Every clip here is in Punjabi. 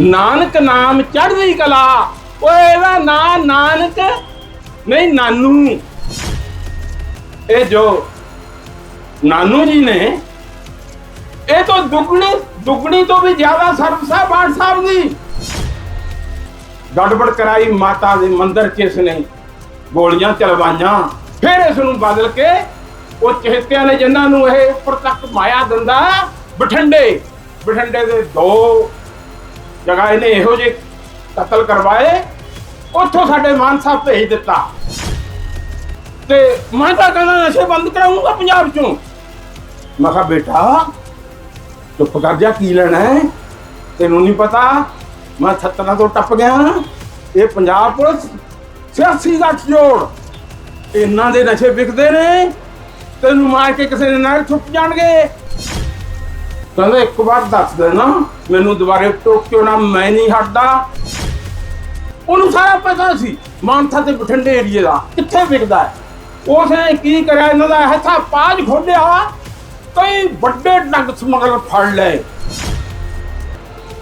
ਨਾਨਕ ਨਾਮ ਚੜ੍ਹਦੀ ਕਲਾ। ਓਏ ਇਹਦਾ ਨਾਂ ਨਾਨਕ, ਨਹੀਂ ਨਾਨੂ। ਇਹ ਜੋ ਨਾਨੂ ਜੀ ਨੇ, ਇਹ ਤਾਂ ਦੁੱਗਣੀ ਦੁੱਗਣੀ ਤੋਂ ਵੀ ਜ਼ਿਆਦਾ ਸਰਵਸਾ ਬਾੜ ਸਾਹਿਬ ਦੀ ਗੜਬੜ ਕਰਾਈ ਮਾਤਾ ਦੇ ਮੰਦਿਰ 'ਚ ਇਸ ਨੇ। ਗੋਲੀਆਂ ਚਲਵਾਈਆਂ, ਫਿਰ ਇਸ ਨੂੰ ਬਦਲ ਕੇ ਉਹ ਚਹਤਿਆਂ ਨੇ ਜਿਨ੍ਹਾਂ ਨੂੰ ਇਹ ਉੱਪਰ ਤੱਕ ਮਾਇਆ ਦਿੰਦਾ, ਬਠਿੰਡੇ। ਬਠਿੰਡੇ ਦੇ ਦੋ ਜਗ੍ਹਾ ਇਹਨੇ ਇਹੋ ਜਿਹੇ ਕਤਲ ਕਰਵਾਏ, ਉੱਥੋਂ ਸਾਡੇ ਮਾਨ ਸਾਹਿਬ ਭੇਜ ਦਿੱਤਾ। ਤੇ ਮੈਂ ਤਾਂ ਕਹਿੰਦਾ ਨਸ਼ੇ ਬੰਦ ਕਰਾਉਂਗਾ ਪੰਜਾਬ ਚੋਂ। ਮੈਂ ਕਿਹਾ, ਬੇਟਾ, ਚੁੱਪ ਕਰ ਜਾ, ਕੀ ਲੈਣਾ ਹੈ? ਤੈਨੂੰ ਨਹੀਂ ਪਤਾ, ਮੈਂ ਛੱਤਨਾ ਤੋਂ ਟੱਪ ਗਿਆ। ਇਹ ਪੰਜਾਬ ਪੁਲਿਸ ਸਿਆਸੀ ਗੱਠ ਜੋੜ। ਇਹਨਾਂ ਦੇ ਨਸ਼ੇ ਵਿਕਦੇ ਨੇ, ਤੈਨੂੰ ਮਾਰ ਕੇ ਕਿਸੇ ਦੇ ਨਾਲ ਛੁੱਟ ਜਾਣਗੇ। ਕਹਿੰਦਾ ਇੱਕ ਵਾਰ ਦੱਸ ਦੇਣਾ, ਮੈਨੂੰ ਦੁਬਾਰੇ ਟੋਕਿਓ ਨਾ, ਮੈਂ ਨਹੀਂ ਹਟਦਾ। ਉਹਨੂੰ ਸਾਰਾ ਪਤਾ ਸੀ, ਮਾਨਸਾ ਤੇ ਬਠਿੰਡੇ ਏਰੀਏ ਦਾ, ਕਿੱਥੇ ਵਿਕਦਾ ਹੈ। ਉਸਨੇ ਕੀ ਕਰਿਆ, ਇਹਨਾਂ ਦਾ ਹੱਥਾ ਪਾਜ ਖੋਲਿਆ, ਕਈ ਵੱਡੇ ਡੰਗ ਸਮਗਲਰ ਫੜ ਲਏ।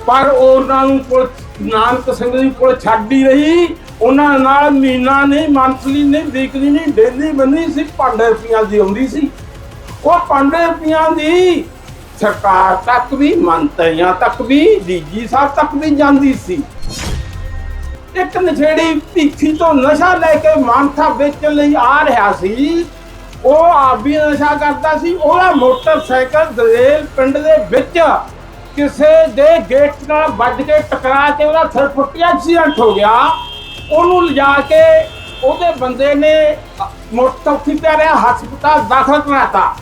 ਪਰ ਉਹਨਾਂ ਨੂੰ ਕੋਲ ਨਾਨਕ ਸਿੰਘ ਜੀ ਕੋਲ ਛੱਡ ਹੀ ਰਹੀ। ਉਹਨਾਂ ਨਾਲ ਮਹੀਨਾ ਨਹੀਂ ਮੰਥਲੀ ਨਹੀਂ ਵੀਕਲੀ ਨਹੀਂ, ਡੇਲੀ ਬੰਨੀ ਸੀ ਪੰਡੇ ਰੁਪਈਆ ਦੀ ਆਉਂਦੀ ਸੀ। ਉਹ ਪੰਡੇ ਰੁਪਈਆ ਦੀ ਸਰਕਾਰ ਤੱਕ ਵੀ, ਮੰਤਰੀਆਂ ਤੱਕ ਵੀ, ਡੀਜੀ ਸਾਹਿਬ ਤੱਕ ਵੀ ਜਾਂਦੀ ਸੀ। ਇੱਕ ਨਸ਼ੇੜੀ ਭੀਖੀ ਤੋਂ ਨਸ਼ਾ ਲੈ ਕੇ ਮਾਨਸਾ ਵੇਚਣ ਲਈ ਆ ਰਿਹਾ ਸੀ। ਉਹ ਆਪ ਵੀ ਨਸ਼ਾ ਕਰਦਾ ਸੀ। ਉਹਦਾ ਮੋਟਰਸਾਈਕਲ ਦਲੇਲ ਪਿੰਡ ਦੇ ਵਿੱਚ ਕਿਸੇ ਦੇ ਗੇਟ ਨਾਲ ਵੱਜ ਕੇ ਟਕਰਾ ਕੇ ਉਹਦਾ ਸਿਰ ਫੁੱਟਿਆ ਐਕਸੀਡੈਂਟ ਹੋ ਗਿਆ। ਉਹਨੂੰ ਲਿਜਾ ਕੇ ਉਹਦੇ ਬੰਦੇ ਨੇ ਮੋਟਰਸਾਈਕਲ ਤੇ ਹਸਪਤਾਲ ਦਾਖਲ ਕਰਾਤਾ।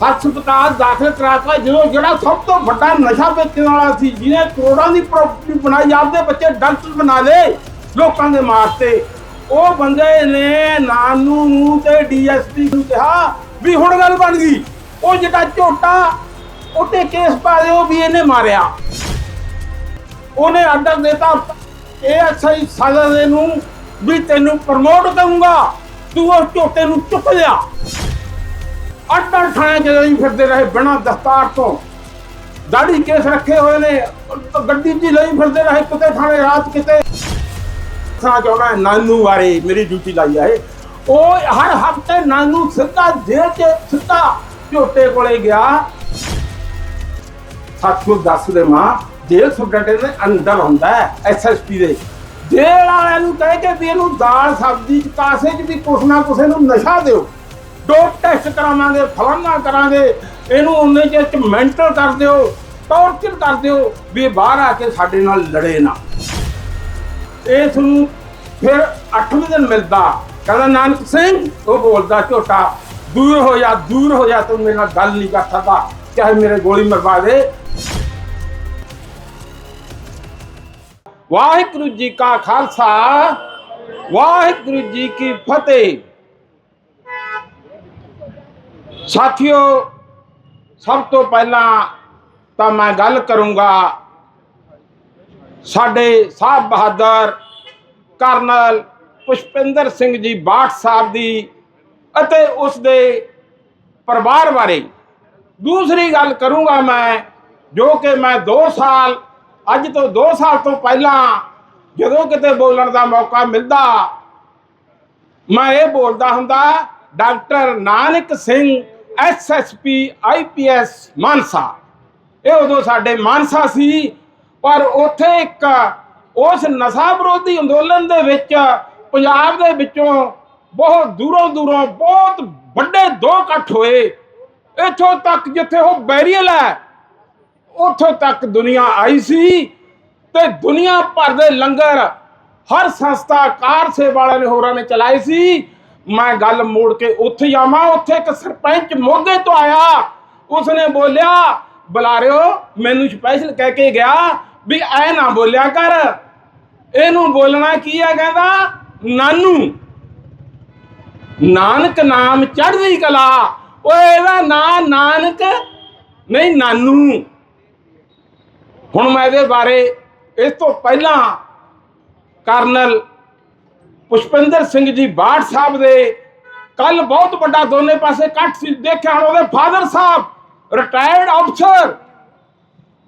ਹਸਪਤਾਲ ਦਾਖਲ ਕਰਾਤਾ, ਜਦੋਂ ਜਿਹੜਾ ਸਭ ਤੋਂ ਵੱਡਾ ਨਸ਼ਾ ਵੇਚਣ ਵਾਲਾ ਸੀ, ਜਿਹਨੇ ਕਰੋੜਾਂ ਦੀ ਪ੍ਰਾਪਰਟੀ ਬਣਾਈ, ਆਪਦੇ ਬੱਚੇ ਡਾਕਟਰ ਬਣਾ ਲਏ ਲੋਕਾਂ ਦੇ ਮਾਰਤੇ ਉਹ ਬੰਦੇ ਨੇ ਨਾਨੂ ਨੂੰ ਤੇ ਡੀਐਸਪੀ ਨੂੰ ਕਿਹਾ ਵੀ ਹੁਣ ਗੱਲ ਬਣ ਗਈ। ਉਹ ਜਿਹੜਾ ਝੋਟਾ ਉੱਤੇ ਕੇਸ ਪਾ ਦਿਓ ਵੀ ਇਹਨੇ ਮਾਰਿਆ। ਉਹਨੇ ਆਰਡਰ ਦਿੱਤਾ ਇਹ ਐਸਆਈ ਸਜ਼ਾ ਦੇ ਨੂੰ ਵੀ ਤੈਨੂੰ ਪ੍ਰਮੋਟ ਕਰੂੰਗਾ। ਤੂੰ ਉਸ ਝੋਟੇ ਨੂੰ ਚੁੱਕ ਲਿਆ। ਅੱਡਾਂ ਥਾਣੇ ਚ ਨਹੀਂ ਫਿਰਦੇ ਰਹੇ ਬਿਨਾਂ ਦਸਤਾਰ ਤੋਂ। ਦਾੜੀ ਕੇਸ ਰੱਖੇ ਹੋਏ ਨੇ, ਗੱਡੀ 'ਚ ਲਈ ਫਿਰਦੇ ਰਹੇ ਕਿਤੇ ਥਾਣੇ, ਰਾਤ ਕਿਤੇ। ਦੱਸਣਾ ਚਾਹੁੰਦਾ ਨਾਨੂ ਬਾਰੇ ਮੇਰੀ ਡਿਊਟੀ ਲਾਈ ਹੈ ਉਹ ਹਰ ਹਫ਼ਤੇ ਨਾਨੂ ਸਿੱਧਾ ਜੇਲ੍ਹ 'ਚ, ਸਿੱਧਾ ਝੋਟੇ ਕੋਲੇ ਗਿਆ। ਸਾਥੀਓ ਦੱਸ ਦੇ ਮਾਂ, ਜੇਲ੍ਹ ਸੁਪਰਡੈਂਟ ਦੇ ਅੰਦਰ ਹੁੰਦਾ ਹੈ ਐਸਐਸਪੀ ਦੇ। ਜੇਲ੍ਹ ਵਾਲਿਆਂ ਨੂੰ ਕਹਿ ਕੇ ਵੀ ਇਹਨੂੰ ਦਾਲ, ਸਬਜ਼ੀ ਚ ਕਾਸੇ ਚ ਵੀ ਕੁਛ ਨਾ ਕੁਛ ਨੂੰ ਨਸ਼ਾ ਦਿਓ। ਡੋਪ ਟੈਸਟ ਕਰਾਵਾਂਗੇ, ਫਲਾਨਾ ਕਰਾਂਗੇ, ਇਹਨੂੰ ਉਹਨੇ ਚਿਰ ਮੈਂਟਲ ਕਰ ਦਿਓ ਟੌਰਚਰ ਕਰ ਦਿਓ ਵੀ ਬਾਹਰ ਆ ਕੇ ਸਾਡੇ ਨਾਲ ਲੜੇ ਨਾ। ਇਸ ਨੂੰ ਫਿਰ 8ਵੇਂ ਦਿਨ ਮਿਲਦਾ। ਕਹਿੰਦਾ, ਨਾਨਕ ਸਿੰਘ, ਉਹ ਬੋਲਦਾ, ਝੋਟਾ, ਦੂਰ ਹੋ ਜਾ, ਦੂਰ ਹੋ ਜਾ, ਤੂੰ ਮੇਰੇ ਨਾਲ ਗੱਲ ਨਹੀਂ ਕਰ ਸਕਦਾ। ਚਾਹੇ ਮੇਰੇ ਗੋਲੀ ਮਰਵਾ ਦੇ। ਵਾਹਿਗੁਰੂ ਜੀ ਕਾ ਖਾਲਸਾ, ਵਾਹਿਗੁਰੂ ਜੀ ਕੀ ਫਤਿਹ। ਸਾਥੀਓ, ਸਭ ਤੋਂ ਪਹਿਲਾਂ ਤਾਂ ਮੈਂ ਗੱਲ ਕਰੂੰਗਾ ਸਾਡੇ ਸਾਹਿਬ ਬਹਾਦਰ ਕਰਨਲ ਪੁਸ਼ਪਿੰਦਰ ਸਿੰਘ ਜੀ ਬਾਠ ਸਾਹਿਬ ਦੀ ਅਤੇ ਉਸ ਦੇ ਪਰਿਵਾਰ ਬਾਰੇ। ਦੂਸਰੀ ਗੱਲ ਕਰੂੰਗਾ ਮੈਂ, ਜੋ ਕਿ ਮੈਂ 2 ਸਾਲ, ਅੱਜ ਤੋਂ 2 ਸਾਲ ਤੋਂ ਪਹਿਲਾਂ ਜਦੋਂ ਕਿਤੇ ਬੋਲਣ ਦਾ ਮੌਕਾ ਮਿਲਦਾ, ਮੈਂ ਇਹ ਬੋਲਦਾ ਹੁੰਦਾ, doctor Nanak Singh SSP IPS Mansa. ਇਹ ਉਦੋਂ ਸਾਡੇ ਮਾਨਸਾ ਸੀ, ਪਰ ਉੱਥੇ ਇੱਕ ਉਸ ਨਸ਼ਾ ਵਿਰੋਧੀ ਅੰਦੋਲਨ ਦੇ ਵਿੱਚ ਪੰਜਾਬ ਦੇ ਵਿੱਚੋਂ ਬਹੁਤ ਦੂਰੋਂ ਦੂਰੋਂ ਬਹੁਤ ਵੱਡੇ ਦੋ ਇਕੱਠ ਹੋਏ। ਇੱਥੋਂ ਤੱਕ ਜਿੱਥੇ ਉਹ ਬੈਰੀਅਲ ਹੈ, ਉੱਥੋਂ ਤੱਕ ਦੁਨੀਆ ਆਈ ਸੀ ਤੇ ਦੁਨੀਆ ਭਰ ਦੇ ਲੰਗਰ ਹਰ ਸੰਸਥਾ, ਕਾਰ ਸੇਵਾ ਵਾਲਿਆਂ ਨੇ ਹੋਰਾਂ ਨੇ ਚਲਾਏ ਸੀ। ਮੈਂ ਗੱਲ ਮੋੜ ਕੇ ਉੱਥੇ ਹੀ ਆਵਾਂ, ਉੱਥੇ ਇੱਕ ਸਰਪੰਚ ਮੋਗੇ ਤੋਂ ਆਇਆ। ਉਸਨੇ ਬੋਲਿਆ, ਬੁਲਾਰਿਓ, ਮੈਨੂੰ ਸਪੈਸ਼ਲ ਕਹਿ ਕੇ ਗਿਆ ਵੀ ਐ ਨਾ ਬੋਲਿਆ ਕਰ। ਇਹਨੂੰ ਬੋਲਣਾ ਕੀ ਹੈ ਕਹਿੰਦਾ? ਨਾਨੂ। ਨਾਨਕ ਨਾਮ ਚੜ੍ਹਦੀ ਕਲਾ। ਓਏ, ਇਹਦਾ ਨਾਂ ਨਾਨਕ ਨਹੀਂ, ਨਾਨੂ। ਹੁਣ ਮੈਂ ਇਹਦੇ ਬਾਰੇ ਇਸ ਤੋਂ ਪਹਿਲਾਂ ਕਰਨਲ ਪੁਸ਼ਪਿੰਦਰ ਸਿੰਘ ਜੀ ਬਾਠ ਸਾਹਿਬ ਦੇ। ਕੱਲ ਬਹੁਤ ਵੱਡਾ ਦੋਨੇ ਪਾਸੇ ਇਕੱਠ ਸੀ। ਦੇਖਿਆ ਹੁਣ ਉਹਦੇ ਫਾਦਰ ਸਾਹਿਬ ਰਿਟਾਇਰਡ ਅਫਸਰ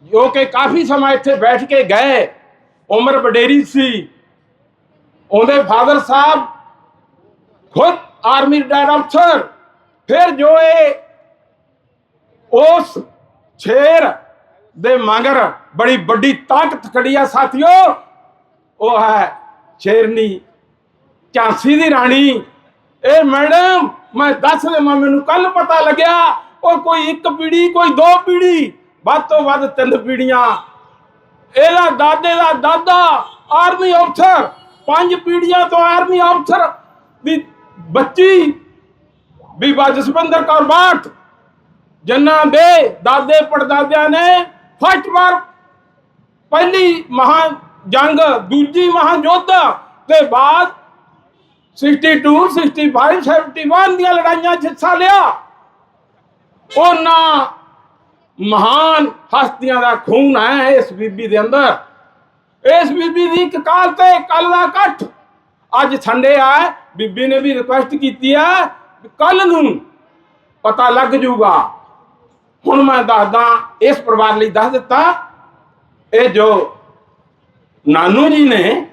ਜੋ ਕਿ ਕਾਫੀ ਸਮਾਂ ਇੱਥੇ ਬੈਠ ਕੇ ਗਏ। ਉਮਰ ਵਡੇਰੀ ਸੀ। ਉਹਦੇ ਫਾਦਰ ਸਾਹਿਬ ਖੁਦ ਆਰਮੀ ਰਿਟਾਇਰਡ ਅਫਸਰ ਫਿਰ ਜੋ ਇਹ ਉਸ ਸ਼ੇਰ ਦੇ ਮਗਰ ਬੜੀ ਵੱਡੀ ਤਾਕਤ ਖੜੀ ਆ ਸਾਥੀਓ, ਉਹ ਹੈ ਸ਼ੇਰਨੀ ਝਾਂਸੀ ਦੀ ਰਾਣੀ। ਇਹ ਮੈਡਮ, ਮੈਂ ਦੱਸ ਦੇਵਾਂ, ਮੈਨੂੰ ਕੱਲ ਪਤਾ ਲੱਗਿਆ, ਉਹ ਕੋਈ ਇੱਕ ਪੀੜੀ ਕੋਈ ਦੋ ਪੀੜੀ ਵੱਧ ਤੋਂ ਵੱਧ ਤਿੰਨ ਪੀੜੀਆਂ ਇਹਦਾ ਦਾਦੇ ਦਾ ਦਾਦਾ ਆਰਮੀ ਅਫਸਰ, ਪੰਜ ਪੀੜ੍ਹੀਆਂ ਤੋਂ ਆਰਮੀ ਅਫਸਰ ਦੀ ਬੱਚੀ ਬੀਬਾ ਜਸਵਿੰਦਰ ਕੌਰ ਬਾਟ ਜਿਨ੍ਹਾਂ ਦੇ ਦਾਦੇ ਪੜਦਾਦਿਆਂ ਨੇ ਫਸਟ ਵਾਰ ਪਹਿਲੀ ਮਹਾ ਜੰਗ ਦੂਜੀ ਮਹਾ ਯੁੱਧ ਦੇ ਬਾਅਦ 62 65 71 ਦੀਆਂ ਲੜਾਈਆਂ 'ਚ ਹਿੱਸਾ ਲਿਆ। ਉਹਨਾਂ ਮਹਾਨ ਹਸਤੀਆਂ ਦਾ ਖੂਨ ਹੈ ਇਸ ਬੀਬੀ ਦੇ ਅੰਦਰ। ਇਸ ਬੀਬੀ ਦੀ ਇੱਕ ਕਾਲ ਤੇ ਕੱਲ ਦਾ ਇਕੱਠ। ਅੱਜ ਸੰਡੇ ਆ, ਬੀਬੀ ਨੇ ਵੀ ਰਿਕੁਐਸਟ ਕੀਤੀ ਹੈ ਕੱਲ ਨੂੰ ਪਤਾ ਲੱਗ ਜਾਊਗਾ ਹੁਣ ਮੈਂ ਦੱਸਦਾ, ਇਸ ਪਰਿਵਾਰ ਲਈ ਦੱਸ ਦਿੱਤਾ, ਇਹ ਜੋ ਨਾਨੂ ਜੀ ਨੇ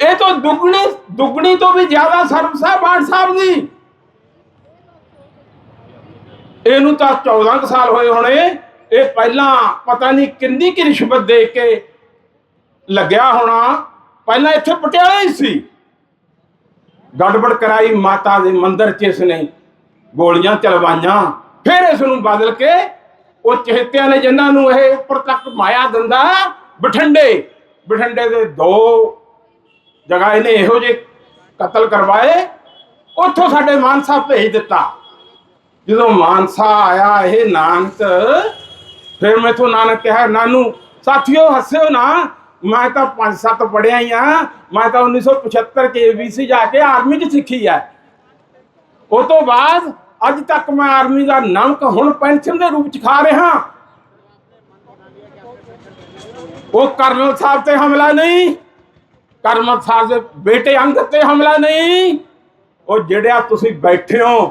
ਇਹ ਤੋਂ ਦੁੱਗਣੀ ਦੁੱਗਣੀ ਤੋਂ ਵੀ ਜ਼ਿਆਦਾ ਸਰਵ ਸਾਹਿਬ ਸਾਹਿਬ ਦੀ। ਇਹਨੂੰ ਤਾਂ 14 ਕੁ ਸਾਲ ਹੋਏ ਹੋਣੇ। ਇਹ ਪਹਿਲਾਂ ਪਤਾ ਨਹੀਂ ਕਿੰਨੀ ਕਿ ਰਿਸ਼ਵਤ ਦੇ ਕੇ ਲੱਗਿਆ ਹੋਣਾ। ਪਹਿਲਾਂ ਇੱਥੇ ਪਟਿਆਲੇ ਹੀ ਸੀ। ਗੜਬੜ ਕਰਾਈ ਮਾਤਾ ਦੇ ਮੰਦਿਰ 'ਚ ਇਸਨੇ। ਗੋਲੀਆਂ ਚਲਵਾਈਆਂ। ਫਿਰ ਇਸ ਨੂੰ ਬਦਲ ਕੇ ਉਹ ਚਹਤਿਆਂ ਨੇ ਜਿਨ੍ਹਾਂ ਨੂੰ ਇਹ ਉੱਪਰ ਤੱਕ ਮਾਇਆ ਦਿੰਦਾ, ਬਠਿੰਡੇ। ਬਠਿੰਡੇ ਦੇ ਦੋ ਜਗ੍ਹਾ ਇਹਨੇ ਇਹੋ ਜਿਹੇ ਕਤਲ ਕਰਵਾਏ, ਉੱਥੋਂ ਸਾਡੇ ਮਾਨਸਾ ਭੇਜ ਦਿੱਤਾ। ਜਦੋਂ ਮਾਨਸਾ ਆਇਆ ਇਹ ਨਾਨਕ, ਫਿਰ ਮੈਥੋਂ ਨਾਨਕ ਕਿਹਾ, ਨਾਨੂ, ਸਾਥੀਓ, ਹੱਸਿਓ ਨਾ। ਮੈਂ ਤਾਂ ਪੰਜ ਸੱਤ ਪੜਿਆ ਹੀ ਆ। ਮੈਂ ਤਾਂ 1975 ਕੇ ਏਬੀਸੀ ਜਾ ਕੇ ਆਰਮੀ 'ਚ ਸਿੱਖੀ ਆ ਉਹ ਤੋਂ ਬਾਅਦ ਅੱਜ ਤੱਕ ਮੈਂ ਆਰਮੀ ਦਾ ਨਮਕ ਹੁਣ ਪੈਨਸ਼ਨ ਦੇ ਰੂਪ 'ਚ ਖਾ ਰਿਹਾ। ਉਹ ਕਰਨਲ ਸਾਹਿਬ ਤੇ ਹਮਲਾ ਨਹੀਂ ਕਰਨਲ ਸਾਹਿਬ ਬੇਟੇ ਅੰਗ ਤੇ ਹਮਲਾ ਨਹੀਂ। ਉਹ ਜਿਹੜਿਆ ਤੁਸੀਂ ਬੈਠੇ ਹੋ,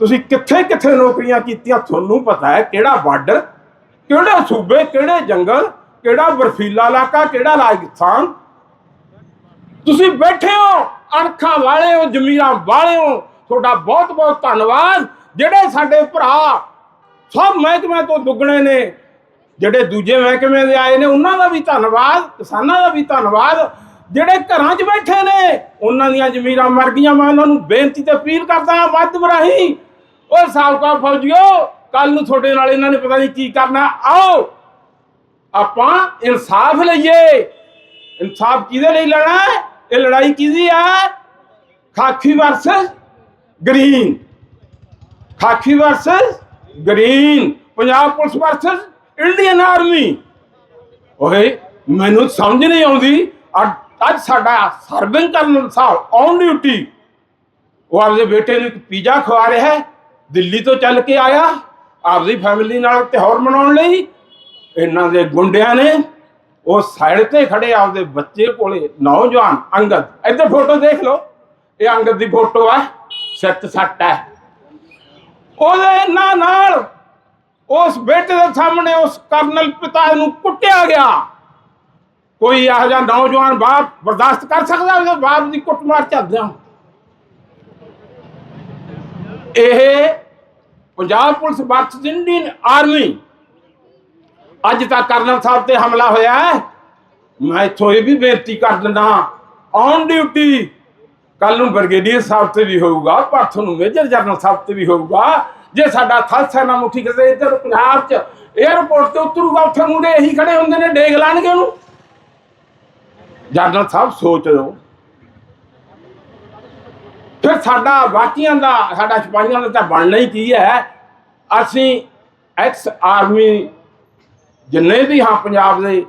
ਤੁਸੀਂ ਕਿੱਥੇ ਕਿੱਥੇ ਨੌਕਰੀਆਂ ਕੀਤੀਆਂ, ਤੁਹਾਨੂੰ ਪਤਾ ਹੈ ਕਿਹੜਾ ਬਾਰਡਰ, ਕਿਹੜੇ ਸੂਬੇ, ਕਿਹੜੇ ਜੰਗਲ, ਕਿਹੜਾ ਬਰਫੀਲਾ ਇਲਾਕਾ, ਕਿਹੜਾ ਰਾਜਸਥਾਨ। ਤੁਸੀਂ ਬੈਠੇ ਹੋ, ਅਣਖਾਂ ਵਾਲੇ ਹੋ, ਜ਼ਮੀਰਾਂ ਵਾਲੇ ਹੋ। ਤੁਹਾਡਾ ਬਹੁਤ ਬਹੁਤ ਧੰਨਵਾਦ। ਜਿਹੜੇ ਸਾਡੇ ਭਰਾ ਸਭ ਮਹਿਕਮਿਆਂ ਤੋਂ ਦੁੱਗਣੇ ਨੇ। ਜਿਹੜੇ ਦੂਜੇ ਮਹਿਕਮੇ ਦੇ ਆਏ ਨੇ, ਉਹਨਾਂ ਦਾ ਵੀ ਧੰਨਵਾਦ, ਕਿਸਾਨਾਂ ਦਾ ਵੀ ਧੰਨਵਾਦ। ਜਿਹੜੇ ਘਰਾਂ 'ਚ ਬੈਠੇ ਨੇ, ਉਹਨਾਂ ਦੀਆਂ ਜ਼ਮੀਰਾਂ ਮਰ ਗਈਆਂ, ਮੈਂ ਉਹਨਾਂ ਨੂੰ ਬੇਨਤੀ ਤੇ ਅਪੀਲ ਕਰਦਾ ਹਾਂ, ਵੱਧ ਬਰਾਹੀ ਉਹ ਸਾਬਕਾ ਫੌਜੀਓ ਕੱਲ ਨੂੰ ਤੁਹਾਡੇ ਨਾਲ ਇਹਨਾਂ ਨੇ ਪਤਾ ਨਹੀਂ ਕੀ ਕਰਨਾ। ਆਓ, ਆਪਾਂ ਇਨਸਾਫ ਲਈਏ। ਇਨਸਾਫ ਕਿਹਦੇ ਲਈ ਲੈਣਾ ਇਹ ਲੜਾਈ ਕਿਹਦੀ ਹੈ ਖਾਕੀ ਵਰਸਸ ਗ੍ਰੀਨ ਖਾਕੀ versus green Punjab police versus Indian army ਓਏ ਮੈਨੂੰ ਸਮਝ ਨਹੀਂ ਆਉਂਦੀ। ਅੱਜ ਸਾਡਾ ਸਰਵਿੰਗ ਕਰਨ ਸਾਹਿਬ ਔਨ ਡਿਊਟੀ ਉਹ ਆਪਦੇ ਬੇਟੇ ਨੂੰ ਪੀਜ਼ਾ ਖਵਾ ਰਿਹਾ ਹੈ। ਦਿੱਲੀ ਤੋਂ ਚੱਲ ਕੇ ਆਇਆ। ਆਪਦੀ ਫੈਮਿਲੀ ਨਾਲ ਤਿਉਹਾਰ ਮਨਾਉਣ ਲਈ। ਇਹਨਾਂ ਦੇ ਗੁੰਡਿਆਂ ਨੇ ਉਹ ਸਾਈਡ ਤੇ ਖੜੇ ਆਪਦੇ ਬੱਚੇ ਕੋਲੇ ਨੌਜਵਾਨ ਅੰਗਦ। ਇੱਧਰ ਫੋਟੋ ਦੇਖ ਲਓ। ਇਹ ਅੰਗਦ ਦੀ ਫੋਟੋ ਹੈ ਸੱਤ ਸੱਟ ਹੈ। ਉਹਦੇ ਇਹਨਾਂ ਨਾਲ ਉਸ ਬੇਟੇ ਦੇ ਸਾਹਮਣੇ ਉਸ ਕਰਨਲ ਪਿਤਾ ਨੂੰ ਕੁੱਟਿਆ ਗਿਆ। ਕੋਈ ਇਹੋ ਜਿਹਾ ਨੌਜਵਾਨ ਬਾਪ ਬਰਦਾਸ਼ਤ ਕਰ ਸਕਦਾ ਉਹਦੇ ਬਾਪ ਦੀ ਕੁੱਟਮਾਰ ਚੱਲਦਿਆਂ ਇਹ Punjab police versus Indian army, ਅੱਜ ਤੱਕ ਕਰਨਲ ਸਾਹਿਬ ਤੇ ਹਮਲਾ ਹੋਇਆ ਹੈ। ਮੈਂ ਇੱਥੋਂ ਇਹ ਵੀ ਬੇਨਤੀ ਕਰ ਦਿੰਦਾ ਔਨ ਡਿਊਟੀ ਕੱਲ ਨੂੰ ਬ੍ਰਿਗੇਡੀਅਰ ਸਾਹਿਬ ਤੇ ਵੀ ਹੋਊਗਾ, ਪਰਸੋਂ ਨੂੰ ਮੇਜਰ ਜਨਰਲ ਸਾਹਿਬ ਤੇ ਵੀ ਹੋਊਗਾ। ਜੇ ਸਾਡਾ ਥਲ ਸੈਨਾ ਮੁਖੀ ਕਿਤੇ ਇੱਧਰ ਪੰਜਾਬ 'ਚ 에ਅਰਪੋਰਟ ਤੇ ਉਤਰੂਗਾ, ਉੱਥੇ ਮੁੰਡੇ ਇਹੀ ਖੜੇ ਹੁੰਦੇ ਨੇ, ਡੇਗ ਲਾਣਗੇ ਉਹਨੂੰ। ਜਨਰਲ ਸਾਹਿਬ, ਸੋਚ ਲਓ। ਫਿਰ ਸਾਡਾ ਬਾਕੀਆਂ ਦਾ, ਸਾਡਾ ਸਿਪਾਹੀਆਂ ਦਾ ਤਾਂ ਬਣਨਾ ਹੀ ਕੀ ਹੈ? ਅਸੀਂ ਐਕਸ ਆਰਮੀ ਜਿੰਨੇ ਵੀ ਹਾਂ ਪੰਜਾਬ ਦੇ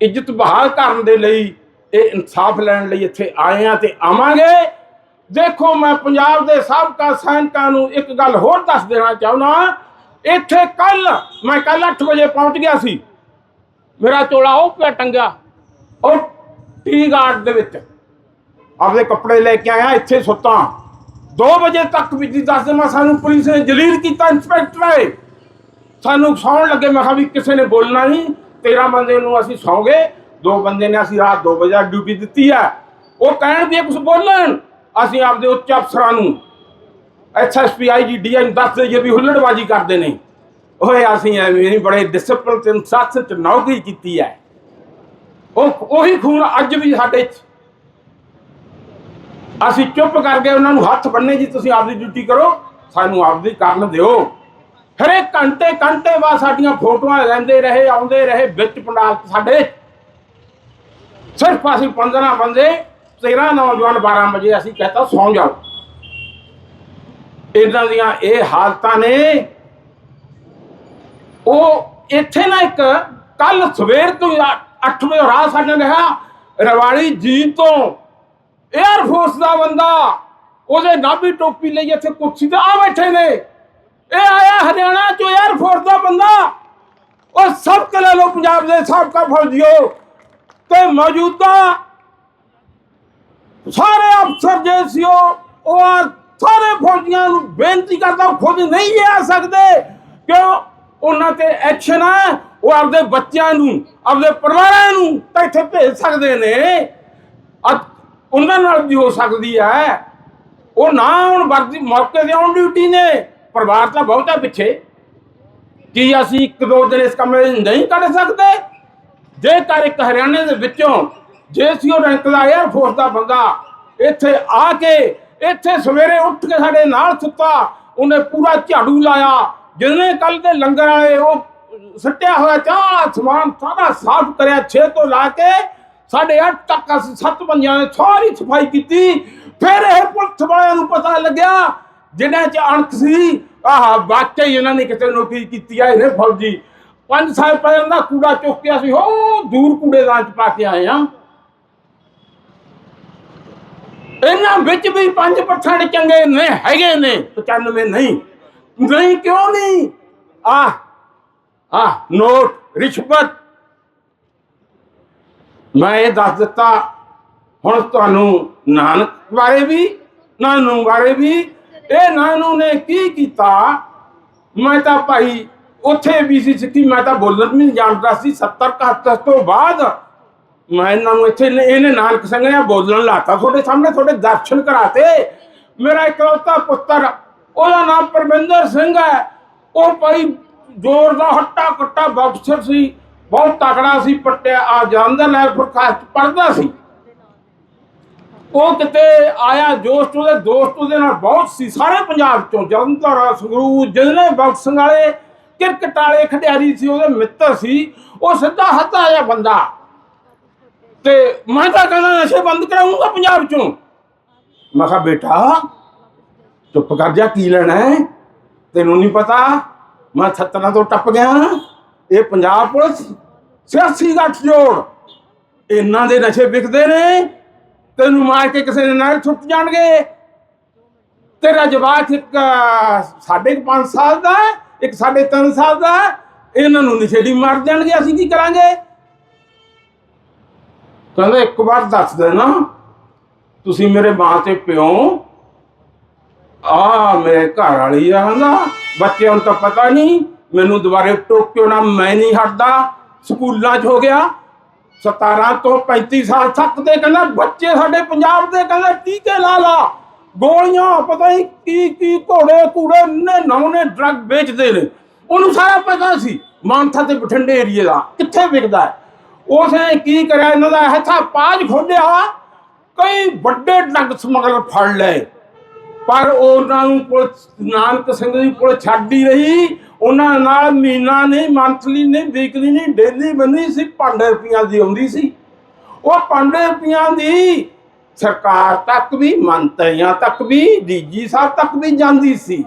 ਇੱਜ਼ਤ ਬਹਾਲ ਕਰਨ ਦੇ ਲਈ, ਇਹ ਇਨਸਾਫ ਲੈਣ ਲਈ ਇੱਥੇ ਆਏ ਆ ਤੇ ਆਵਾਂਗੇ। ਦੇਖੋ, ਮੈਂ ਪੰਜਾਬ ਦੇ ਸਾਬਕਾ ਸੈਨਿਕਾਂ ਨੂੰ ਇੱਕ ਗੱਲ ਹੋਰ ਦੱਸ ਦੇਣਾ ਚਾਹੁੰਦਾ ਇੱਥੇ ਕੱਲ ਮੈਂ ਕੱਲ 8 ਵਜੇ ਪਹੁੰਚ ਗਿਆ ਸੀ। ਮੇਰਾ ਚੋਲਾ ਉਹ ਪਿਆ ਟੰਗਿਆ, ਉਹ ਟੀ ਗਾਰਡ ਦੇ ਵਿੱਚ। ਆਪਦੇ ਕੱਪੜੇ ਲੈ ਕੇ ਆਇਆ, ਇੱਥੇ ਸੁੱਤਾ। 2 ਵਜੇ ਤੱਕ ਵੀ ਜੀ ਦੱਸ ਦੇਵਾਂ ਸਾਨੂੰ ਪੁਲਿਸ ਨੇ ਜਲੀਲ ਕੀਤਾ, ਇੰਸਪੈਕਟਰ ਆਏ ਸਾਨੂੰ ਸੌਣ ਲੱਗੇ, ਮੈਂ ਕਿਹਾ ਵੀ ਕਿਸੇ ਨੇ ਬੋਲਣਾ ਨਹੀਂ 13 ਬੰਦੇ ਨੂੰ ਅਸੀਂ ਸੌਂਗੇ। ਦੋ ਬੰਦੇ ਨੇ ਅਸੀਂ ਰਾਤ 2 ਵਜੇ ਡਿਊਟੀ ਦਿੱਤੀ ਆ ਉਹ ਕਹਿਣ ਵੀ ਕੁਝ ਬੋਲਣ। ਅਸੀਂ ਆਪਦੇ ਉੱਚ ਅਫਸਰਾਂ ਨੂੰ ਐਸਐਸਪੀ ਆਈਜੀ ਡੀਐਨ ਦੱਸ ਦਈਏ ਵੀ ਹੁੱਲੜਬਾਜੀ ਕਰਦੇ ਨੇ। ਓਏ ਅਸੀਂ ਐਵੇਂ ਨਹੀਂ, ਬੜੇ ਡਿਸਪਲਿਨ ਤੇ ਅਨੁਸ਼ਾਸਨ ਚ ਨੌਕਰੀ ਕੀਤੀ ਹੈ ਉਹ, ਉਹੀ ਖੂਨ ਅੱਜ ਵੀ ਸਾਡੇ ਚ। ਅਸੀਂ ਚੁੱਪ ਕਰਕੇ ਉਹਨਾਂ ਨੂੰ ਹੱਥ ਬੰਨੇ ਜੀ, ਤੁਸੀਂ ਆਪਦੀ ਡਿਊਟੀ ਕਰੋ, ਸਾਨੂੰ ਆਪਦੀ ਕਰਨ ਦਿਓ। ਹਰੇ ਘੰਟੇ ਘੰਟੇ ਬਾਅਦ ਸਾਡੀਆਂ ਫੋਟੋਆਂ ਲੈਂਦੇ ਰਹੇ, ਆਉਂਦੇ ਰਹੇ, ਵਿੱਚ ਪੰਡਾਲ ਸਾਡੇ ਸਿਰਫ ਅਸੀਂ 15 ਬੰਦੇ 13 ਨੌਜਵਾਨ 12 ਵਜੇ ਅਸੀਂ ਕਹਤਾ ਸੌਂ ਜਾਓ। ਇਹਨਾਂ ਦੀਆਂ ਇਹ ਹਾਲਤਾਂ ਨੇ। ਉਹ ਇੱਥੇ ਨਾ ਇੱਕ ਕੱਲ ਸਵੇਰ ਤੋਂ 8 ਵਜੇ ਰਾਤ ਸਾਡੇ ਰਿਹਾ ਰਵਾੜੀ ਜੀ ਤੋਂ। 에ਅਰ ਫੋਰਸ ਦਾ ਬੰਦਾ, ਉਹਦੇ ਨਾਭੀ ਟੋਪੀ ਲਈ ਇੱਥੇ ਕੁਰਸੀ ਤੇ ਆ ਬੈਠੇ ਨੇ। ਇਹ ਆਇਆ ਹਰਿਆਣਾ ਚੋਂ 에ਅਰ ਫੋਰਸ ਦਾ ਬੰਦਾ। ਉਹ ਸਭ ਕੇ ਲੈ ਲੋ ਪੰਜਾਬ ਦੇ ਸਾਬਕਾ ਫੌਜੀਓ। ਤੇ ਮੌਜੂਦਾ ਸਾਰੇ ਅਫਸਰ ਜੇ ਸੀ ਉਹ ਔਰ ਸਾਰੇ ਫੌਜੀਆਂ ਨੂੰ ਬੇਨਤੀ ਕਰਦਾ, ਉਹ ਖੁਦ ਨਹੀਂ ਇਹ ਆ ਸਕਦੇ। ਕਿਉਂ? ਉਹਨਾਂ ਤੇ ਐਕਸ਼ਨ ਹੈ ਉਹ ਆਪਦੇ ਬੱਚਿਆਂ ਨੂੰ, ਆਪਦੇ ਪਰਿਵਾਰਾਂ ਨੂੰ ਤਾਂ ਇੱਥੇ ਭੇਜ ਸਕਦੇ ਨੇ। ਉਹਨਾਂ ਨਾਲ ਵੀ ਹੋ ਸਕਦੀ ਹੈ ਉਹ ਨਾ ਹੁਣ ਵਰਦੀ, ਮੌਕੇ ਤੇ ਆਉਣ ਡਿਊਟੀ ਨੇ। ਪਰਿਵਾਰ ਤਾਂ ਬਹੁਤਾ ਪਿੱਛੇ। ਕੀ ਅਸੀਂ ਇੱਕ ਦੋ ਦਿਨ ਇਸ ਕਮਰੇ ਨਹੀਂ ਕੱਢ ਸਕਦੇ? ਜੇਕਰ ਇੱਕ ਹਰਿਆਣੇ ਦੇ ਵਿੱਚੋਂ ਜੇ ਸੀ ਜੇਸੀਓ ਰੈਂਕ ਦਾ 에ਅਰ ਫੋਰਸ ਦਾ ਬੰਦਾ ਇੱਥੇ ਆ ਕੇ ਇੱਥੇ ਸਵੇਰੇ ਉੱਠ ਕੇ ਸਾਡੇ ਨਾਲ ਸੁੱਤਾ, ਉਹਨੇ ਪੂਰਾ ਝਾੜੂ ਲਾਇਆ ਜਿਹਨੇ ਕੱਲ ਦੇ ਲੰਗਰ ਵਾਲੇ ਉਹ ਸੱਟਿਆ ਹੋਇਆ ਚਾਹ, ਸਮਾਨ ਸਾਰਾ ਸਾਫ਼ ਕਰਿਆ 6 ਤੋਂ ਲਾ ਕੇ ਸਾਡੇ 8 ਤੱਕ ਅਸੀਂ ਸੱਤ ਬੰਦਿਆਂ ਨੇ ਸਾਰੀ ਸਫ਼ਾਈ ਕੀਤੀ। ਫਿਰ ਇਹ ਪੁਲਿਸ ਵਾਲਿਆਂ ਨੂੰ ਪਤਾ ਲੱਗਿਆ, ਜਿਹਨਾਂ ਚ ਅਣਖ ਸੀ, ਆਹ ਵਾਕਈ ਇਹਨਾਂ ਨੇ ਕਿਤੇ ਨੌਕਰੀ ਕੀਤੀ ਆ ਇਹਨੇ ਫੌਜੀ। ਪੰਜ ਸਾਲ ਪਹਿਲਾਂ ਦਾ ਕੂੜਾ ਕੇ ਅਸੀਂ ਹੋ ਦੂਰ ਕੂੜੇਦਾਨ ਚ ਪਾ ਕੇ ਆਏ ਆ ਇਹਨਾਂ ਵਿੱਚ ਵੀ 5% ਚੰਗੇ ਨੇ, ਹੈਗੇ ਨੇ 95 ਨਹੀਂ। ਨਹੀਂ, ਕਿਉਂ ਨਹੀਂ? ਆ ਆ, ਨੋਟ, ਰਿਸ਼ਵਤ। ਮੈਂ ਇਹ ਦੱਸ ਦਿੱਤਾ। ਹੁਣ ਤੁਹਾਨੂੰ ਨਾਨਕ ਬਾਰੇ ਵੀ, ਨਾਨੂ ਬਾਰੇ ਵੀ, ਇਹ ਨਾਨੂ ਨੇ ਕੀ ਕੀਤਾ? ਮੈਂ ਤਾਂ ਭਾਈ, ਉੱਥੇ ਵੀ ਸੀ ਸਿੱਖੀ ਮੈਂ ਤਾਂ ਬੋਲਣ ਵੀ ਨਹੀਂ ਜਾਣਦਾ ਸੀ 70 71 ਤੋਂ ਬਾਅਦ ਮੈਂ ਇਹਨਾਂ ਨੂੰ ਇੱਥੇ ਇਹਨੇ ਨਾਨਕ ਸਿੰਘ ਨੇ ਬੋਲਣ ਲਾਤਾ, ਤੁਹਾਡੇ ਸਾਹਮਣੇ ਤੁਹਾਡੇ ਦਰਸ਼ਨ ਕਰਾਤੇ। ਮੇਰਾ ਇਕਲੌਤਾ ਪੁੱਤਰ, ਉਹਦਾ ਨਾਮ ਪਰਮਿੰਦਰ ਸਿੰਘ ਹੈ। ਉਹ ਭਾਈ ਜ਼ੋਰ ਦਾ ਹੱਟਾ ਕੱਟਾ ਬਾਕਸਰ ਸੀ, ਬਹੁਤ ਤਕੜਾ ਸੀ, ਪੱਟਿਆ ਆ ਜਾਂਦਾ ਲੈ ਫਰਕਾਸਟ ਪੜਦਾ ਸੀ। ਉਹ ਕਿਤੇ ਆਇਆ ਜੋਸ਼ ਉਹਦੇ ਦੋਸਤ ਉਹਦੇ ਨਾਲ ਬਹੁਤ ਸੀ, ਸਾਰੇ ਪੰਜਾਬ ਚੋਂ ਜਲੰਧਰ, ਸੰਗਰੂਰ ਜਿਹਨੇ ਬਾਕਸਿੰਗ ਵਾਲੇ ਕ੍ਰਿਕਟ ਵਾਲੇ ਖਿਡਾਰੀ ਸੀ, ਉਹਦੇ ਮਿੱਤਰ ਸੀ, ਉਹ ਸਿੱਧਾ ਹੱਥ ਆਇਆ ਬੰਦਾ। ਤੇ ਮੈਂ ਤਾਂ ਕਹਿੰਦਾ ਨਸ਼ੇ ਬੰਦ ਕਰਾਉਂਗਾ ਪੰਜਾਬ ਚੋਂ। ਮੈਂ ਕਿਹਾ, ਬੇਟਾ, ਚੁੱਪ ਕਰ ਜਾ, ਕੀ ਲੈਣਾ ਹੈ? ਤੈਨੂੰ ਨਹੀਂ ਪਤਾ, ਮੈਂ ਛੱਤਨਾ ਤੋਂ ਟੱਪ ਗਿਆ ਇਹ ਪੰਜਾਬ ਪੁਲਿਸ ਸਿਆਸੀ ਗੱਠਜੋੜ ਇਹਨਾਂ ਦੇ ਨਸ਼ੇ ਵਿਕਦੇ ਨੇ। ਤੈਨੂੰ ਮਾਰ ਕੇ ਕਿਸੇ ਦੇ ਨਾਲ ਛੁੱਟ ਜਾਣਗੇ। ਤੇਰਾ ਜਵਾਕ ਇੱਕ ਸਾਡੇ ਕੁ ਪੰਜ ਸਾਲ ਦਾ ਇੱਕ ਸਾਡੇ ਤਿੰਨ ਸਾਲ ਦਾ ਇਹਨਾਂ ਨੂੰ ਨਸ਼ੇ ਦੀ ਮਾਰ ਜਾਣਗੇ ਅਸੀਂ ਕੀ ਕਰਾਂਗੇ? ਕਹਿੰਦਾ ਇੱਕ ਵਾਰ ਦੱਸ ਦੇਣਾ, ਤੁਸੀਂ ਮੇਰੇ ਮਾਂ ਤੇ ਪਿਓ। ਆ ਮੇਰੇ ਘਰ ਵਾਲੀ ਆ ਕਹਿੰਦਾ ਬੱਚਿਆਂ ਨੂੰ ਤਾਂ ਪਤਾ ਨਹੀਂ, ਮੈਨੂੰ ਦੁਬਾਰੇ ਟੋਕਿਓ ਨਾ, ਮੈਂ ਨਹੀਂ ਹਟਦਾ। ਸਕੂਲਾਂ 'ਚ ਹੋ ਗਿਆ 17 ਤੋਂ 35 ਸਾਲ ਤੱਕ ਦੇ ਕਹਿੰਦਾ, ਬੱਚੇ ਸਾਡੇ ਪੰਜਾਬ ਦੇ ਕਹਿੰਦਾ, ਟੀਕੇ ਲਾ ਲਾ। ਗੋਲੀਆਂ, ਪਤਾ ਨਹੀਂ ਕੀ ਕੀ ਘੋੜੇ, ਕੂੜੇ ਨੇ ਨੌਨੇ ਡਰੱਗ ਵੇਚਦੇ ਨੇ। ਉਹਨੂੰ ਸਾਰਾ ਪਤਾ ਸੀ, ਮਾਨਥਾ ਤੇ ਬਠਿੰਡੇ ਏਰੀਏ ਦਾ, ਕਿੱਥੇ ਵਿਕਦਾ ਹੈ? ਉਸਨੇ ਕੀ ਕਰਿਆ? ਇਹਨਾਂ ਦਾ ਹੱਥਾ ਪਾਜ ਖੋਲਿਆ। ਕਈ ਵੱਡੇ ਡਰੱਗ ਸਮਗਲਰ ਫੜ ਲਏ। ਪਰ ਉਹਨਾਂ ਨੂੰ ਪੁਲਿਸ, ਨਾਨਕ ਸਿੰਘ ਦੀ ਪੁਲਿਸ ਛੱਡ ਰਹੀ। ਉਹਨਾਂ ਨਾਲ ਮਹੀਨਾ ਨਹੀਂ ਮੰਥਲੀ ਨਹੀਂ ਵੀਕਲੀ ਨਹੀਂ, ਡੇਲੀ ਬੰਦੀ ਸੀ ਪੰਜ ਰੁਪਈਆਂ ਦੀ ਆਉਂਦੀ ਸੀ। ਉਹ ਪੰਜ ਰੁਪਈਆਂ ਦੀ ਸਰਕਾਰ ਤੱਕ ਵੀ, ਮੰਤਰੀਆਂ ਤੱਕ ਵੀ, ਡੀਜੀ ਸਾਹਿਬ ਤੱਕ ਵੀ ਜਾਂਦੀ ਸੀ।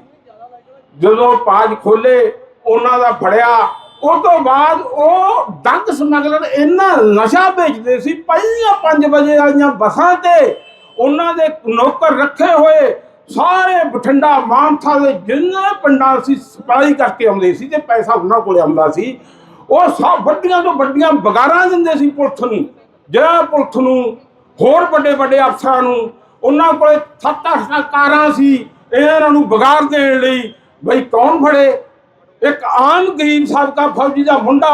ਜਦੋਂ ਪਾਜ ਖੋਲੇ, ਉਹਨਾਂ ਦਾ ਫੜਿਆ। ਉਹ ਤੋਂ ਬਾਅਦ ਉਹ ਡੰਗ ਸਮਗਲਰ ਇੰਨਾ ਨਸ਼ਾ ਵੇਚਦੇ ਸੀ, ਪਹਿਲੀਆਂ 5 ਵਜੇ ਵਾਲੀਆਂ ਬੱਸਾਂ ਤੇ ਉਹਨਾਂ ਦੇ ਨੌਕਰ ਰੱਖੇ ਹੋਏ ਸਾਰੇ ਬਠਿੰਡਾ ਮਾਨਸਾ ਦੇ ਜਿੰਨੇ ਪਿੰਡਾਂ ਸੀ, ਸਪਲਾਈ ਕਰਕੇ ਆਉਂਦੇ ਸੀ ਤੇ ਪੈਸਾ ਉਹਨਾਂ ਕੋਲ ਆਉਂਦਾ ਸੀ। ਉਹ ਸਭ ਵੱਡੀਆਂ ਤੋਂ ਵੱਡੀਆਂ ਬਗਾਰਾਂ ਦਿੰਦੇ ਸੀ ਪੁਲਿਸ ਨੂੰ। ਜਿਹੜਾ ਪੁਲਿਸ ਨੂੰ, ਹੋਰ ਵੱਡੇ ਵੱਡੇ ਅਫਸਰਾਂ ਨੂੰ, ਉਹਨਾਂ ਕੋਲੇ ਸੱਤ ਅੱਠ ਕਾਰਾਂ ਸੀ, ਇਹਨਾਂ ਨੂੰ ਬਗਾਰ ਦੇਣ ਲਈ ਬਈ ਕੌਣ ਫੜੇ? ਇੱਕ ਆਮ ਗਰੀਬ ਸਾਬਕਾ ਫੌਜੀ ਦਾ ਮੁੰਡਾ,